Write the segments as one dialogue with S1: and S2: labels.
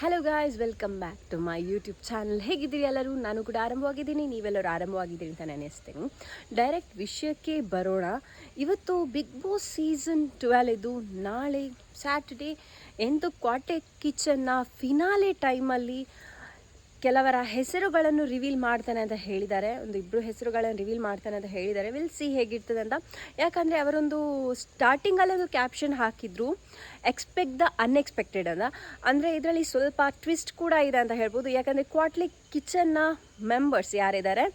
S1: Hello guys welcome back to my YouTube channel ಹೇಗಿದ್ದೀರಿ ಎಲ್ಲರೂ? ನಾನು ಕೂಡ ಆರಂಭವಾಗಿದ್ದೀನಿ. ನೀವೆಲ್ಲರೂ ಆರಂಭವಾಗಿದ್ದೀರಿ ಅಂತ ನಾನು ಎಸ್ತೀನಿ ಡೈರೆಕ್ಟ್ ವಿಷಯಕ್ಕೆ ಬರೋಣ. ಇವತ್ತು ಬಿಗ್ ಬಾಸ್ ಸೀಸನ್ ಟ್ವೆಲ್ ಇದು. ನಾಳೆ ಸ್ಯಾಟರ್ಡೇ ಎಂದು ಕ್ವಾಟೆ ಕಿಚನ್ನ ಫಿನಾಲೆ ಟೈಮಲ್ಲಿ ಕೆಲವರ ಹೆಸರುಗಳನ್ನು ರಿವೀಲ್ ಮಾಡ್ತಾನೆ ಅಂತ ಹೇಳಿದ್ದಾರೆ. ಒಂದು ಇಬ್ಬರು ಹೆಸರುಗಳನ್ನು ರಿವೀಲ್ ಮಾಡ್ತಾನೆ ಅಂತ ಹೇಳಿದ್ದಾರೆ. ವಿಲ್ ಸಿ ಹೇಗಿರ್ತದೆ ಅಂತ. ಯಾಕಂದರೆ ಅವರೊಂದು ಸ್ಟಾರ್ಟಿಂಗಲ್ಲಿ ಒಂದು ಕ್ಯಾಪ್ಷನ್ ಹಾಕಿದ್ರು. ಎಕ್ಸ್ಪೆಕ್ಟ್ ದ ಅನ್ಎಕ್ಸ್ಪೆಕ್ಟೆಡ್ ಅಂತ. ಅಂದರೆ ಇದರಲ್ಲಿ ಸ್ವಲ್ಪ ಟ್ವಿಸ್ಟ್ ಕೂಡ ಇದೆ ಅಂತ ಹೇಳ್ಬೋದು. ಯಾಕಂದರೆ ಕ್ವಾಟ್ಲಿ ಕಿಚನ್ನ ಮೆಂಬರ್ಸ್ ಯಾರಿದ್ದಾರೆ?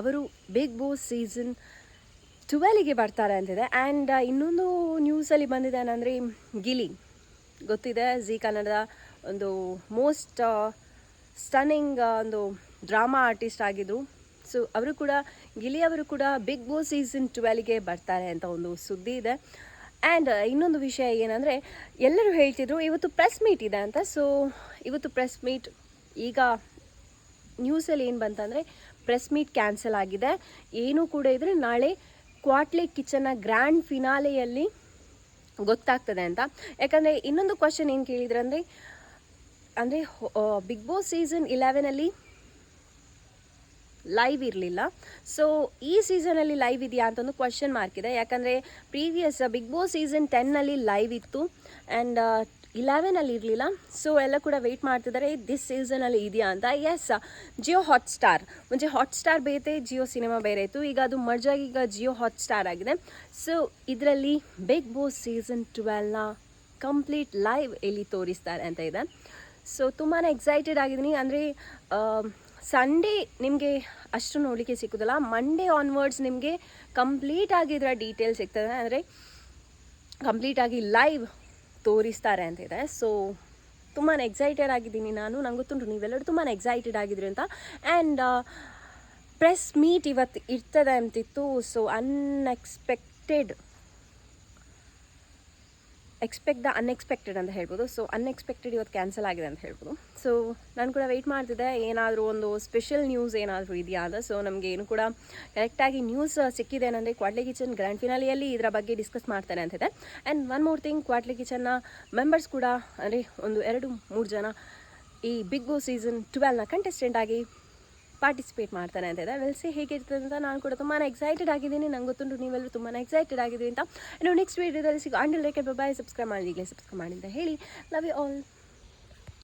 S1: ಅವರು ಬಿಗ್ ಬಾಸ್ ಸೀಸನ್ ಟ್ವೆಲ್ಗೆ ಬರ್ತಾರೆ ಅಂತಿದೆ. ಆ್ಯಂಡ್ ಇನ್ನೊಂದು ನ್ಯೂಸಲ್ಲಿ ಬಂದಿದೆ ಏನಂದರೆ ಗಿಲಿ ಗೊತ್ತಿದೆ? ಜಿ ಕನ್ನಡದ ಒಂದು ಮೋಸ್ಟ್ ಸ್ಟನ್ನಿಂಗ್ ಒಂದು ಡ್ರಾಮಾ ಆರ್ಟಿಸ್ಟ್ ಆಗಿದ್ರು. ಸೊ ಅವರು ಕೂಡ, ಗಿಲಿ ಅವರು ಕೂಡ ಬಿಗ್ ಬಾಸ್ ಸೀಸನ್ ಟ್ವೆಲ್ಗೆ ಬರ್ತಾರೆ ಅಂತ ಒಂದು ಸುದ್ದಿ ಇದೆ. ಆ್ಯಂಡ್ ಇನ್ನೊಂದು ವಿಷಯ ಏನಂದರೆ, ಎಲ್ಲರೂ ಹೇಳ್ತಿದ್ರು ಇವತ್ತು ಪ್ರೆಸ್ ಮೀಟ್ ಇದೆ ಅಂತ. ಸೊ ಇವತ್ತು ಪ್ರೆಸ್ ಮೀಟ್ ಈಗ ನ್ಯೂಸಲ್ಲಿ ಏನು ಬಂತಂದರೆ ಪ್ರೆಸ್ ಮೀಟ್ ಕ್ಯಾನ್ಸಲ್ ಆಗಿದೆ. ಏನೂ ಕೂಡ ಇದ್ರೆ ನಾಳೆ ಕ್ವಾಟ್ಲಿ ಕಿಚನ್ನ ಗ್ರ್ಯಾಂಡ್ ಫಿನಾಲೆಯಲ್ಲಿ ಗೊತ್ತಾಗ್ತದೆ ಅಂತ. ಯಾಕಂದರೆ ಇನ್ನೊಂದು ಕ್ವಶನ್ ಏನು ಕೇಳಿದ್ರೆ ಅಂದರೆ ಅಂದರೆ ಬಿಗ್ ಬಾಸ್ ಸೀಸನ್ ಇಲೆವೆನಲ್ಲಿ ಲೈವ್ ಇರಲಿಲ್ಲ. ಸೊ ಈ ಸೀಸನಲ್ಲಿ ಲೈವ್ ಇದೆಯಾ ಅಂತ ಒಂದು ಕ್ವಶನ್ ಮಾರ್ಕ್ ಇದೆ. ಯಾಕಂದರೆ ಪ್ರೀವಿಯಸ್ ಬಿಗ್ ಬಾಸ್ ಸೀಸನ್ ಟೆನ್ನಲ್ಲಿ ಲೈವ್ ಇತ್ತು. ಆ್ಯಂಡ್ ಇಲೆವೆನಲ್ಲಿ ಇರಲಿಲ್ಲ. ಸೊ ಎಲ್ಲ ಕೂಡ ವೆಯ್ಟ್ ಮಾಡ್ತಿದ್ದಾರೆ ದಿಸ್ ಸೀಸನಲ್ಲಿ ಇದೆಯಾ ಅಂತ. ಎಸ್ ಜಿಯೋ ಹಾಟ್ ಸ್ಟಾರ್ ಮುಂಚೆ ಹಾಟ್ ಸ್ಟಾರ್ ಬೇತೆ ಜಿಯೋ ಸಿನಿಮಾ ಬೇರೆ ಇತ್ತು. ಈಗ ಅದು ಮರ್ಜಾಗಿ ಈಗ ಜಿಯೋ ಹಾಟ್ ಸ್ಟಾರ್ ಆಗಿದೆ. ಸೊ ಇದರಲ್ಲಿ ಬಿಗ್ ಬಾಸ್ ಸೀಸನ್ ಟ್ವೆಲ್ನ ಕಂಪ್ಲೀಟ್ ಲೈವ್ ಎಲ್ಲಿ ತೋರಿಸ್ತಾರೆ ಅಂತ ಇದೆ. ಸೊ ತುಂಬಾ ಎಕ್ಸೈಟೆಡ್ ಆಗಿದ್ದೀನಿ. ಅಂದರೆ ಸಂಡೇ ನಿಮಗೆ ಅಷ್ಟು ನೋಡಲಿಕ್ಕೆ ಸಿಕ್ಕುದಲ್ಲ. ಮಂಡೇ ಆನ್ವರ್ಡ್ಸ್ ನಿಮಗೆ ಕಂಪ್ಲೀಟಾಗಿ ಇದರ ಡೀಟೇಲ್ಸ್ ಸಿಗ್ತದೆ. ಅಂದರೆ ಕಂಪ್ಲೀಟಾಗಿ ಲೈವ್ ತೋರಿಸ್ತಾರೆ ಅಂತಿದೆ. ಸೊ ತುಂಬಾ ಎಕ್ಸೈಟೆಡ್ ಆಗಿದ್ದೀನಿ ನಾನು. ನಂಗೆ ಗೊತ್ತುಂಟು, ನೀವೆಲ್ಲರೂ ತುಂಬಾ ಎಕ್ಸೈಟೆಡ್ ಆಗಿದ್ರಿ ಅಂತ. ಆ್ಯಂಡ್ ಪ್ರೆಸ್ ಮೀಟ್ ಇವತ್ತು ಇರ್ತದೆ ಅಂತಿತ್ತು. So unexpected expect the unexpected ಅಂತ ಹೇಳ್ಬೋದು. ಸೊ ಅನ್ಎಕ್ಸ್ಪೆಕ್ಟೆಡ್ ಇವತ್ತು ಕ್ಯಾನ್ಸಲ್ ಆಗಿದೆ ಅಂತ ಹೇಳ್ಬೋದು. ಸೊ ನಾನು ಕೂಡ ವೆಯ್ಟ್ ಮಾಡ್ತಿದ್ದೆ. ಏನಾದರೂ ಒಂದು ಸ್ಪೆಷಲ್ ನ್ಯೂಸ್ ಏನಾದರೂ ಇದೆಯಾ ಅಂತ. ಸೊ ನಮಗೆ ಏನು ಕೂಡ ಕರೆಕ್ಟಾಗಿ ನ್ಯೂಸ್ ಸಿಕ್ಕಿದೆ ಏನಂದರೆ ಕ್ವಾಟ್ಲಿ ಕಿಚನ್ ಗ್ರ್ಯಾಂಡ್ ಫಿನಾಲಿಯಲ್ಲಿ ಇದರ ಬಗ್ಗೆ ಡಿಸ್ಕಸ್ ಮಾಡ್ತಾನೆ ಅಂತಿದೆ and one more thing Kwatle ಕಿಚನ್ನ members ಕೂಡ ಅಂದರೆ ಒಂದು ಎರಡು ಮೂರು ಜನ ಈ ಬಿಗ್ ಬಾಸ್ ಸೀಸನ್ ಟ್ವೆಲ್ನ ಕಂಟೆಸ್ಟೆಂಟ್ ಆಗಿ ಪಾರ್ಟಿಸಿಪೇಟ್ ಮಾಡ್ತಾನೆ ಅಂತ ಇದೆ ವೆಲ್ಸಿ ಹೇಗಿರ್ತದೆ ಅಂತ ನಾನು ಕೂಡ ತುಂಬಾ ಎಕ್ಸೈಟೆಡ್ ಆಗಿದ್ದೀನಿ. ನಂಗೆ ಗೊತ್ತುಂಟು ನೀವೆಲ್ಲರೂ ತುಂಬಾ ಎಕ್ಸೈಟೆಡ್ ಆಗಿದ್ದೀವಿ ಅಂತ. ಇನ್ನು ನೆಕ್ಸ್ಟ್ ವೀಡಿಯೋದಲ್ಲಿ ಸಿಗೋ ಅಂಡಲ್ ರೇಖೆ ಬಾಯ್ ಸಬ್ಸ್ಕ್ರೈಬ್ ಮಾಡಿ, ಈಗಲೇ ಸಬ್ಸ್ಕ್ರೈಬ್ ಮಾಡಿ ಅಂತ ಹೇಳಿ. Love you all